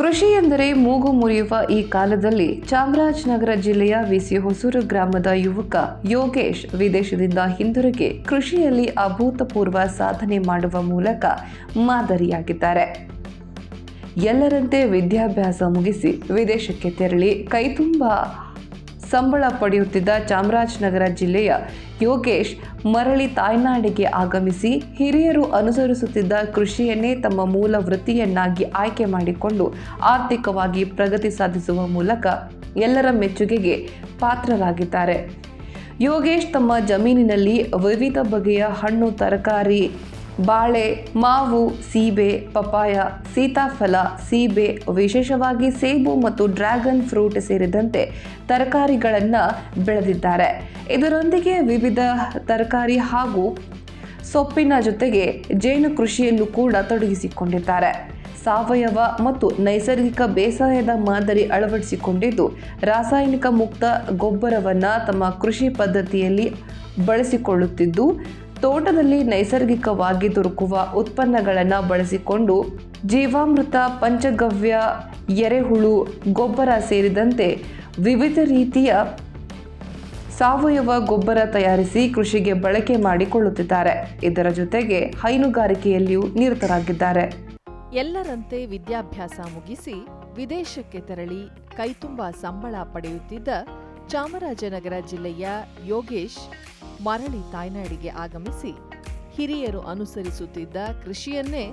ಕೃಷಿ ಎಂದರೆ ಮೂಗು ಮುರಿಯುವ ಈ ಕಾಲದಲ್ಲಿ ಚಾಮರಾಜನಗರ ಜಿಲ್ಲೆಯ ವಿಸಿ ಹೊಸೂರು ಗ್ರಾಮದ ಯುವಕ ಯೋಗೇಶ್ ವಿದೇಶದಿಂದ ಹಿಂದಿರುಗಿ ಕೃಷಿಯಲ್ಲಿ ಅಭೂತಪೂರ್ವ ಸಾಧನೆ ಮಾಡುವ ಮೂಲಕ ಮಾದರಿಯಾಗಿದ್ದಾರೆ. ಎಲ್ಲರಂತೆ ವಿದ್ಯಾಭ್ಯಾಸ ಮುಗಿಸಿ ವಿದೇಶಕ್ಕೆ ತೆರಳಿ ಕೈತುಂಬ ಸಂಬಳ ಪಡೆಯುತ್ತಿದ್ದ ಚಾಮರಾಜನಗರ ಜಿಲ್ಲೆಯ ಯೋಗೇಶ್ ಮರಳಿ ತಾಯ್ನಾಡಿಗೆ ಆಗಮಿಸಿ ಹಿರಿಯರು ಅನುಸರಿಸುತ್ತಿದ್ದ ಕೃಷಿಯನ್ನೇ ತಮ್ಮ ಮೂಲ ವೃತ್ತಿಯನ್ನಾಗಿ ಆಯ್ಕೆ ಮಾಡಿಕೊಂಡು ಆರ್ಥಿಕವಾಗಿ ಪ್ರಗತಿ ಸಾಧಿಸುವ ಮೂಲಕ ಎಲ್ಲರ ಮೆಚ್ಚುಗೆಗೆ ಪಾತ್ರರಾಗಿದ್ದಾರೆ. ಯೋಗೇಶ್ ತಮ್ಮ ಜಮೀನಿನಲ್ಲಿ ವಿವಿಧ ಬಗೆಯ ಹಣ್ಣು, ತರಕಾರಿ ಬಾಳೆ, ಮಾವು, ಸೀಬೆ ಪಪಾಯ ಸೀತಾಫಲ, ಸೀಬೆ, ವಿಶೇಷವಾಗಿ ಸೇಬು ಮತ್ತು ಡ್ರ್ಯಾಗನ್ ಫ್ರೂಟ್ ಸೇರಿದಂತೆ ತರಕಾರಿಗಳನ್ನು ಬೆಳೆದಿದ್ದಾರೆ. ಇದರೊಂದಿಗೆ ವಿವಿಧ ತರಕಾರಿ ಹಾಗೂ ಸೊಪ್ಪಿನ ಜೊತೆಗೆ ಜೇನು ಕೃಷಿಯನ್ನು ಕೂಡ ತೊಡಗಿಸಿಕೊಂಡಿದ್ದಾರೆ. ಸಾವಯವ ಮತ್ತು ನೈಸರ್ಗಿಕ ಬೇಸಾಯದ ಮಾದರಿ ಅಳವಡಿಸಿಕೊಂಡಿದ್ದು, ರಾಸಾಯನಿಕ ಮುಕ್ತ ಗೊಬ್ಬರವನ್ನು ತಮ್ಮ ಕೃಷಿ ಪದ್ಧತಿಯಲ್ಲಿ ಬಳಸಿಕೊಳ್ಳುತ್ತಿದ್ದು ತೋಟದಲ್ಲಿ ನೈಸರ್ಗಿಕವಾಗಿ ದೊರಕುವ ಉತ್ಪನ್ನಗಳನ್ನು ಬಳಸಿಕೊಂಡು ಜೀವಾಮೃತ, ಪಂಚಗವ್ಯ, ಎರೆಹುಳು, ಗೊಬ್ಬರ ಸೇರಿದಂತೆ ವಿವಿಧ ರೀತಿಯ ಸಾವಯವ ಗೊಬ್ಬರ ತಯಾರಿಸಿ ಕೃಷಿಗೆ ಬಳಕೆ ಮಾಡಿಕೊಳ್ಳುತ್ತಿದ್ದಾರೆ. ಇದರ ಜೊತೆಗೆ ಹೈನುಗಾರಿಕೆಯಲ್ಲಿಯೂ ನಿರತರಾಗಿದ್ದಾರೆ. ಎಲ್ಲರಂತೆ ವಿದ್ಯಾಭ್ಯಾಸ ಮುಗಿಸಿ ವಿದೇಶಕ್ಕೆ ತೆರಳಿ ಕೈತುಂಬ ಸಂಬಳ ಪಡೆಯುತ್ತಿದ್ದ ಚಾಮರಾಜನಗರ ಜಿಲ್ಲೆಯ ಯೋಗೇಶ್ ಮರಳಿ ತಾಯ್ನಾಡಿಗೆ ಆಗಮಿಸಿ ಹಿರಿಯರು ಅನುಸರಿಸುತ್ತಿದ್ದ ಕೃಷಿಯನ್ನೇ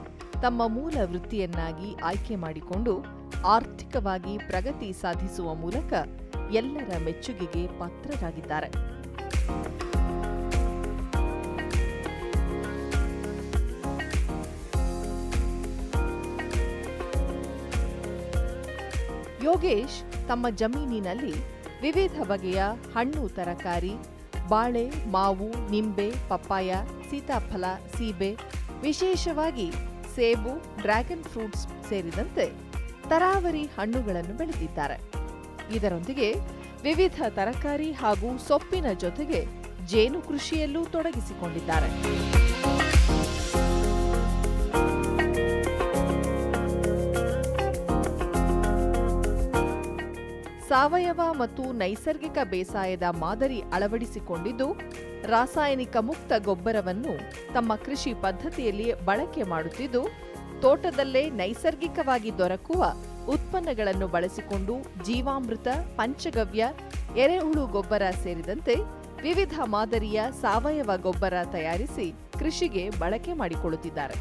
ತಮ್ಮ ಮೂಲ ವೃತ್ತಿಯನ್ನಾಗಿ ಆಯ್ಕೆ ಮಾಡಿಕೊಂಡು ಆರ್ಥಿಕವಾಗಿ ಪ್ರಗತಿ ಸಾಧಿಸುವ ಮೂಲಕ ಎಲ್ಲರ ಮೆಚ್ಚುಗೆಗೆ ಪಾತ್ರರಾಗಿದ್ದಾರೆ. ಯೋಗೇಶ್ ತಮ್ಮ ಜಮೀನಿನಲ್ಲಿ ವಿವಿಧ ಬಗೆಯ ಹಣ್ಣು ತರಕಾರಿ ಬಾಳೆ, ಮಾವು, ನಿಂಬೆ, ಪಪ್ಪಾಯ, ಸೀತಾಫಲ, ಸೀಬೆ, ವಿಶೇಷವಾಗಿ ಸೇಬು, ಡ್ರ್ಯಾಗನ್ ಫ್ರೂಟ್ಸ್ ಸೇರಿದಂತೆ ತರಾವರಿ ಹಣ್ಣುಗಳನ್ನು ಬೆಳೆದಿದ್ದಾರೆ. ಇದರೊಂದಿಗೆ ವಿವಿಧ ತರಕಾರಿ ಹಾಗೂ ಸೊಪ್ಪಿನ ಜೊತೆಗೆ ಜೇನು ಕೃಷಿಯಲ್ಲೂ ತೊಡಗಿಸಿಕೊಂಡಿದ್ದಾರೆ. ಸಾವಯವ ಮತ್ತು ನೈಸರ್ಗಿಕ ಬೇಸಾಯದ ಮಾದರಿ ಅಳವಡಿಸಿಕೊಂಡಿದ್ದು, ರಾಸಾಯನಿಕ ಮುಕ್ತ ಗೊಬ್ಬರವನ್ನು ತಮ್ಮ ಕೃಷಿ ಪದ್ಧತಿಯಲ್ಲಿ ಬಳಕೆ ಮಾಡುತ್ತಿದ್ದು, ತೋಟದಲ್ಲೇ ನೈಸರ್ಗಿಕವಾಗಿ ದೊರಕುವ ಉತ್ಪನ್ನಗಳನ್ನು ಬಳಸಿಕೊಂಡು ಜೀವಾಮೃತ, ಪಂಚಗವ್ಯ, ಎರೆಹುಳು ಗೊಬ್ಬರ ಸೇರಿದಂತೆ ವಿವಿಧ ಮಾದರಿಯ ಸಾವಯವ ಗೊಬ್ಬರ ತಯಾರಿಸಿ ಕೃಷಿಗೆ ಬಳಕೆ ಮಾಡಿಕೊಳ್ಳುತ್ತಿದ್ದಾರೆ.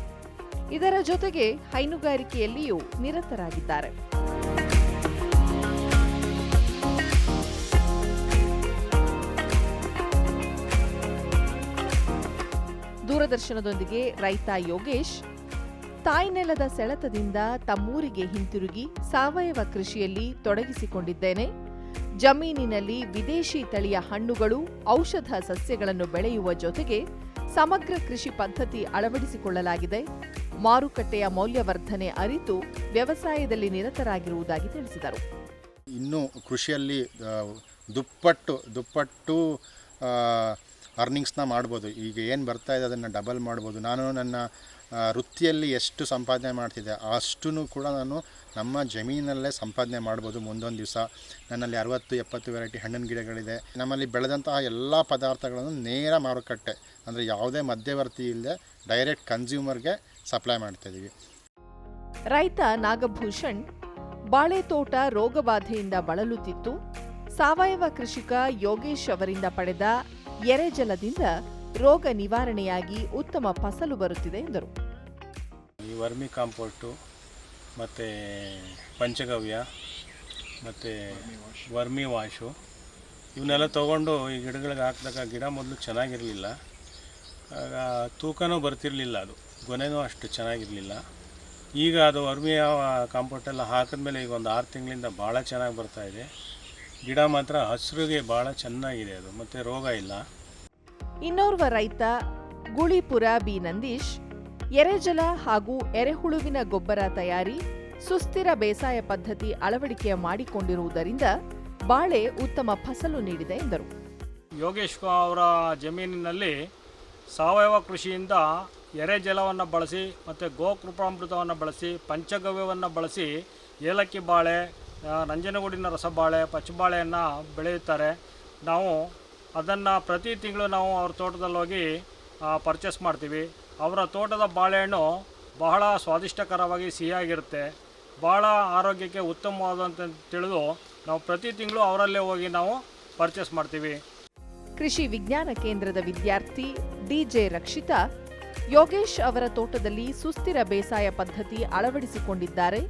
ಇದರ ಜೊತೆಗೆ ಹೈನುಗಾರಿಕೆಯಲ್ಲಿಯೂ ನಿರತರಾಗಿದ್ದಾರೆ. ದೂರದರ್ಶನದೊಂದಿಗೆ ರೈತ ಯೋಗೇಶ್ ತಾಯ್ನೆಲದ ಸೆಳೆತದಿಂದ ತಮ್ಮೂರಿಗೆ ಹಿಂತಿರುಗಿ ಸಾವಯವ ಕೃಷಿಯಲ್ಲಿ ತೊಡಗಿಸಿಕೊಂಡಿದ್ದೇನೆ. ಜಮೀನಿನಲ್ಲಿ ವಿದೇಶಿ ತಳಿಯ ಹಣ್ಣುಗಳು, ಔಷಧ ಸಸ್ಯಗಳನ್ನು ಬೆಳೆಯುವ ಜೊತೆಗೆ ಸಮಗ್ರ ಕೃಷಿ ಪದ್ಧತಿ ಅಳವಡಿಸಿಕೊಳ್ಳಲಾಗಿದೆ. ಮಾರುಕಟ್ಟೆಯ ಮೌಲ್ಯವರ್ಧನೆ ಅರಿತು ವ್ಯವಸಾಯದಲ್ಲಿ ನಿರತರಾಗಿರುವುದಾಗಿ ತಿಳಿಸಿದರು. ಇನ್ನು ಕೃಷಿಯಲ್ಲಿ ದುಪ್ಪಟ್ಟು ದುಪ್ಪಟ್ಟು ಅರ್ನಿಂಗ್ಸ್ನ ಮಾಡ್ಬೋದು. ಈಗ ಏನು ಬರ್ತಾ ಇದೆ ಅದನ್ನು ಡಬಲ್ ಮಾಡ್ಬೋದು. ನಾನು ನನ್ನ ವೃತ್ತಿಯಲ್ಲಿ ಎಷ್ಟು ಸಂಪಾದನೆ ಮಾಡ್ತಿದ್ದೆ ಅಷ್ಟೂ ಕೂಡ ನಾನು ನಮ್ಮ ಜಮೀನಲ್ಲೇ ಸಂಪಾದನೆ ಮಾಡ್ಬೋದು ಮುಂದೊಂದು ದಿವಸ. ನನ್ನಲ್ಲಿ ಅರವತ್ತು, ಎಪ್ಪತ್ತು ವೆರೈಟಿ ಹಣ್ಣಿನ ಗಿಡಗಳಿದೆ. ನಮ್ಮಲ್ಲಿ ಬೆಳೆದಂತಹ ಎಲ್ಲ ಪದಾರ್ಥಗಳನ್ನು ನೇರ ಮಾರುಕಟ್ಟೆ, ಅಂದರೆ ಯಾವುದೇ ಮಧ್ಯವರ್ತಿ ಇಲ್ಲದೆ ಡೈರೆಕ್ಟ್ ಕನ್ಸ್ಯೂಮರ್ಗೆ ಸಪ್ಲೈ ಮಾಡ್ತಾಯಿದ್ದೀವಿ ರೈತ ನಾಗಭೂಷಣ್ ಬಾಳೆ ತೋಟ ರೋಗಬಾಧೆಯಿಂದ ಬಳಲುತ್ತಿತ್ತು ಸಾವಯವ ಕೃಷಿಕ ಯೋಗೇಶ್ ಅವರಿಂದ ಪಡೆದ ಎರೆಜಲದಿಂದ ರೋಗ ನಿವಾರಣೆಯಾಗಿ ಉತ್ತಮ ಫಸಲು ಬರುತ್ತಿದೆ ಎಂದರು. ಈ ವರ್ಮಿ ಕಾಂಪೋಸ್ಟು ಮತ್ತು ಪಂಚಗವ್ಯ, ಮತ್ತು ವರ್ಮಿ ವಾಶು, ಇವನ್ನೆಲ್ಲ ತೊಗೊಂಡು ಈ ಗಿಡಗಳಿಗೆ ಹಾಕಿದಾಗ ಗಿಡ ಮೊದಲು ಚೆನ್ನಾಗಿರಲಿಲ್ಲ. ಆಗ ತೂಕನೂ ಬರ್ತಿರಲಿಲ್ಲ ಅದು, ಗೊನೆನೂ ಅಷ್ಟು ಚೆನ್ನಾಗಿರಲಿಲ್ಲ. ಈಗ ಅದು ವರ್ಮಿ ಕಾಂಪೋಸ್ಟ್ ಎಲ್ಲ ಹಾಕಿದ್ಮೇಲೆ ಈಗ ಒಂದು ಆರು ತಿಂಗಳಿಂದ ಭಾಳ ಚೆನ್ನಾಗಿ ಬರ್ತಾಯಿದೆ ಗಿಡ ಮಾತ್ರ ಹಸಿರುಗೆ ಭಾಳ ಚೆನ್ನಾಗಿದೆ ಅದು ಮತ್ತು ರೋಗ ಇಲ್ಲ. ಇನ್ನೋರ್ವ ರೈತ ಗುಳಿಪುರ ಬಿ ನಂದೀಶ್ ಎರೆಜಲ ಹಾಗೂ ಎರೆಹುಳುವಿನ ಗೊಬ್ಬರ ತಯಾರಿ ಸುಸ್ಥಿರ ಬೇಸಾಯ ಪದ್ಧತಿ ಅಳವಡಿಕೆ ಮಾಡಿಕೊಂಡಿರುವುದರಿಂದ ಬಾಳೆ ಉತ್ತಮ ಫಸಲು ನೀಡಿದೆ ಎಂದರು. ಯೋಗೇಶ್ ಅವರ ಜಮೀನಿನಲ್ಲಿ ಸಾವಯವ ಕೃಷಿಯಿಂದ ಎರೆಜಲವನ್ನು ಬಳಸಿ ಮತ್ತು ಗೋಕೃಪಾಮೃತವನ್ನು ಬಳಸಿ ಪಂಚಗವ್ಯವನ್ನು ಬಳಸಿ ಏಲಕ್ಕಿ ಬಾಳೆ ನಂಜನಗೂಡಿನ ರಸಬಾಳೆ, ಪಚ್ಚಬಾಳೆಯನ್ನು ಬೆಳೆಯುತ್ತಾರೆ. ನಾವು ಅದನ್ನು ಪ್ರತಿ ತಿಂಗಳು ನಾವು ಅವ್ರ ತೋಟದಲ್ಲಿ ಹೋಗಿ ಪರ್ಚೇಸ್ ಮಾಡ್ತೀವಿ. ಅವರ ತೋಟದ ಬಾಳೆಹಣ್ಣು ಬಹಳ ಸ್ವಾದಿಷ್ಟಕರವಾಗಿ ಸಿಹಿಯಾಗಿರುತ್ತೆ. ಭಾಳ ಆರೋಗ್ಯಕ್ಕೆ ಉತ್ತಮವಾದಂತ ತಿಳಿದು ನಾವು ಪ್ರತಿ ತಿಂಗಳು ಅವರಲ್ಲೇ ಹೋಗಿ ನಾವು ಪರ್ಚೇಸ್ ಮಾಡ್ತೀವಿ. ಕೃಷಿ ವಿಜ್ಞಾನ ಕೇಂದ್ರದ ವಿದ್ಯಾರ್ಥಿ ಡಿಜೆ ರಕ್ಷಿತಾ, ಯೋಗೇಶ್ ಅವರ ತೋಟದಲ್ಲಿ ಸುಸ್ಥಿರ ಬೇಸಾಯ ಪದ್ಧತಿ ಅಳವಡಿಸಿಕೊಂಡಿದ್ದಾರೆ.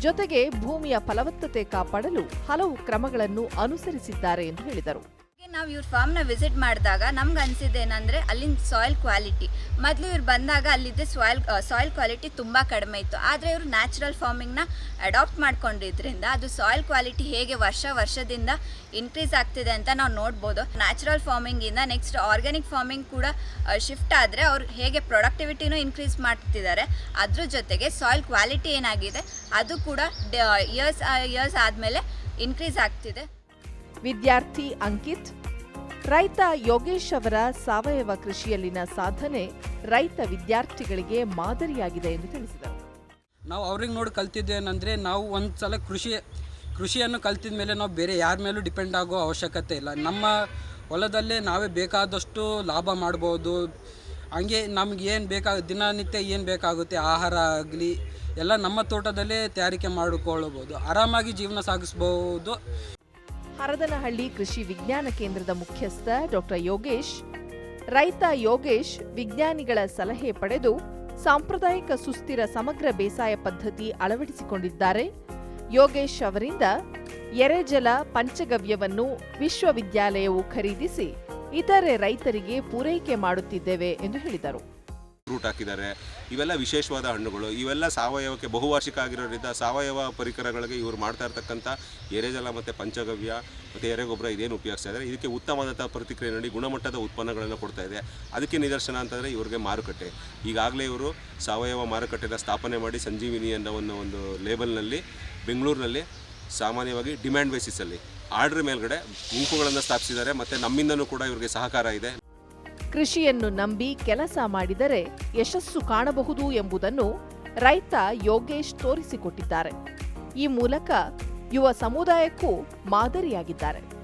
ಜೊತೆಗೆ ಭೂಮಿಯ ಫಲವತ್ತತೆ ಕಾಪಾಡಲು ಹಲವು ಕ್ರಮಗಳನ್ನು ಅನುಸರಿಸಿದ್ದಾರೆ ಎಂದು ಹೇಳಿದರು. ನಾವು ಇವ್ರ ಫಾರ್ಮ್ನ ವಿಸಿಟ್ ಮಾಡಿದಾಗ ನಮ್ಗೆ ಅನ್ಸಿದ್ದೇನೆಂದರೆ ಅಲ್ಲಿನ ಸಾಯಿಲ್ ಕ್ವಾಲಿಟಿ ಮೊದಲು ಇವ್ರು ಬಂದಾಗ ಅಲ್ಲಿದ್ದ ಸಾಯಿಲ್ ಸಾಯಿಲ್ ಕ್ವಾಲಿಟಿ ತುಂಬ ಕಡಿಮೆ ಇತ್ತು. ಆದರೆ ಇವರು ನ್ಯಾಚುರಲ್ ಫಾರ್ಮಿಂಗ್ನ ಅಡಾಪ್ಟ್ ಮಾಡ್ಕೊಂಡಿದ್ರಿಂದ ಅದು ಸಾಯಿಲ್ ಕ್ವಾಲಿಟಿ ಹೇಗೆ ವರ್ಷ ವರ್ಷದಿಂದ ಇನ್ಕ್ರೀಸ್ ಆಗ್ತಿದೆ ಅಂತ ನಾವು ನೋಡ್ಬೋದು. ನ್ಯಾಚುರಲ್ ಫಾರ್ಮಿಂಗಿಂದ ನೆಕ್ಸ್ಟ್ ಆರ್ಗ್ಯಾನಿಕ್ ಫಾರ್ಮಿಂಗ್ ಕೂಡ ಶಿಫ್ಟ್ ಆದರೆ ಅವ್ರು ಹೇಗೆ ಪ್ರೊಡಕ್ಟಿವಿಟಿನೂ ಇನ್ಕ್ರೀಸ್ ಮಾಡ್ತಿದ್ದಾರೆ. ಅದ್ರ ಜೊತೆಗೆ ಸಾಯಿಲ್ ಕ್ವಾಲಿಟಿ ಏನಾಗಿದೆ ಅದು ಕೂಡ ಇಯರ್ಸ್ ಇಯರ್ಸ್ ಆದಮೇಲೆ ಇನ್ಕ್ರೀಸ್ ಆಗ್ತಿದೆ. ವಿದ್ಯಾರ್ಥಿ ಅಂಕಿತ್ ರೈತ ಯೋಗೇಶ್ ಅವರ ಸಾವಯವ ಕೃಷಿಯಲ್ಲಿನ ಸಾಧನೆ ರೈತ ವಿದ್ಯಾರ್ಥಿಗಳಿಗೆ ಮಾದರಿಯಾಗಿದೆ ಎಂದು ತಿಳಿಸಿದರು. ನಾವು ಅವ್ರಿಗೆ ನೋಡಿ ಕಲ್ತಿದ್ದೇನೆಂದರೆ ನಾವು ಒಂದು ಸಲ ಕೃಷಿ, ಕೃಷಿಯನ್ನು ಕಲ್ತಿದ ಮೇಲೆ ನಾವು ಬೇರೆ ಯಾರ ಮೇಲೂ ಡಿಪೆಂಡ್ ಆಗೋ ಅವಶ್ಯಕತೆ ಇಲ್ಲ. ನಮ್ಮ ಹೊಲದಲ್ಲೇ ನಾವೇ ಬೇಕಾದಷ್ಟು ಲಾಭ ಮಾಡ್ಬೋದು. ಹಂಗೆ ನಮ್ಗೆ ಏನು ಬೇಕಾಗ ದಿನನಿತ್ಯ ಏನು ಬೇಕಾಗುತ್ತೆ, ಆಹಾರ ಆಗಲಿ, ಎಲ್ಲ ನಮ್ಮ ತೋಟದಲ್ಲೇ ತಯಾರಿಕೆ ಮಾಡಿಕೊಳ್ಳಬಹುದು ಆರಾಮಾಗಿ ಜೀವನ ಸಾಗಿಸ್ಬೋದು. ಹರದನಹಳ್ಳಿ ಕೃಷಿ ವಿಜ್ಞಾನ ಕೇಂದ್ರದ ಮುಖ್ಯಸ್ಥ ಡಾಕ್ಟರ್ ಯೋಗೇಶ್, ರೈತ ಯೋಗೇಶ್ ವಿಜ್ಞಾನಿಗಳ ಸಲಹೆ ಪಡೆದು ಸಾಂಪ್ರದಾಯಿಕ ಸುಸ್ಥಿರ ಸಮಗ್ರ ಬೇಸಾಯ ಪದ್ಧತಿ ಅಳವಡಿಸಿಕೊಂಡಿದ್ದಾರೆ. ಯೋಗೇಶ್ ಅವರಿಂದ ಎರೆಜಲ ಪಂಚಗವ್ಯವನ್ನು ವಿಶ್ವವಿದ್ಯಾಲಯವು ಖರೀದಿಸಿ ಇತರೆ ರೈತರಿಗೆ ಪೂರೈಕೆ ಮಾಡುತ್ತಿದ್ದೇವೆ ಎಂದು ಹೇಳಿದರು. ಫ್ರೂಟ್ ಹಾಕಿದ್ದಾರೆ. ಇವೆಲ್ಲ ವಿಶೇಷವಾದ ಹಣ್ಣುಗಳು. ಇವೆಲ್ಲ ಸಾವಯವಕ್ಕೆ ಬಹುವಾರ್ಷಿಕ ಆಗಿರೋದ್ರಿಂದ ಸಾವಯವ ಪರಿಕರಗಳಿಗೆ ಇವರು ಮಾಡ್ತಾ ಇರ್ತಕ್ಕಂಥ ಎರೆಜಲ ಮತ್ತು ಪಂಚಗವ್ಯ ಮತ್ತು ಎರೆಗೊಬ್ಬರ ಇದೇನು ಉಪಯೋಗಿಸ್ತಾ ಇದ್ದಾರೆ. ಇದಕ್ಕೆ ಉತ್ತಮವಾದಂಥ ಪ್ರತಿಕ್ರಿಯೆ ನೋಡಿ ಗುಣಮಟ್ಟದ ಉತ್ಪನ್ನಗಳನ್ನು ಕೊಡ್ತಾ ಇದೆ. ಅದಕ್ಕೆ ನಿದರ್ಶನ ಅಂತಂದರೆ ಇವರಿಗೆ ಮಾರುಕಟ್ಟೆ. ಈಗಾಗಲೇ ಇವರು ಸಾವಯವ ಮಾರುಕಟ್ಟೆನ ಸ್ಥಾಪನೆ ಮಾಡಿ ಸಂಜೀವಿನಿ ಅನ್ನೋ ಒಂದು ಒಂದು ಲೇಬಲ್ನಲ್ಲಿ, ಬೆಂಗಳೂರಿನಲ್ಲಿ ಸಾಮಾನ್ಯವಾಗಿ ಡಿಮ್ಯಾಂಡ್ ಬೇಸಿಸಲ್ಲಿ ಆರ್ಡ್ರ್ ಮೇಲ್ಗಡೆ ಗುಂಪುಗಳನ್ನು ಸ್ಥಾಪಿಸಿದ್ದಾರೆ. ಮತ್ತು ನಮ್ಮಿಂದನೂ ಕೂಡ ಇವರಿಗೆ ಸಹಕಾರ ಇದೆ. ಕೃಷಿಯನ್ನು ನಂಬಿ ಕೆಲಸ ಮಾಡಿದರೆ ಯಶಸ್ಸು ಕಾಣಬಹುದು ಎಂಬುದನ್ನು ರೈತ ಯೋಗೇಶ್ ತೋರಿಸಿಕೊಟ್ಟಿದ್ದಾರೆ. ಈ ಮೂಲಕ ಯುವ ಸಮುದಾಯಕ್ಕೂ ಮಾದರಿಯಾಗಿದ್ದಾರೆ.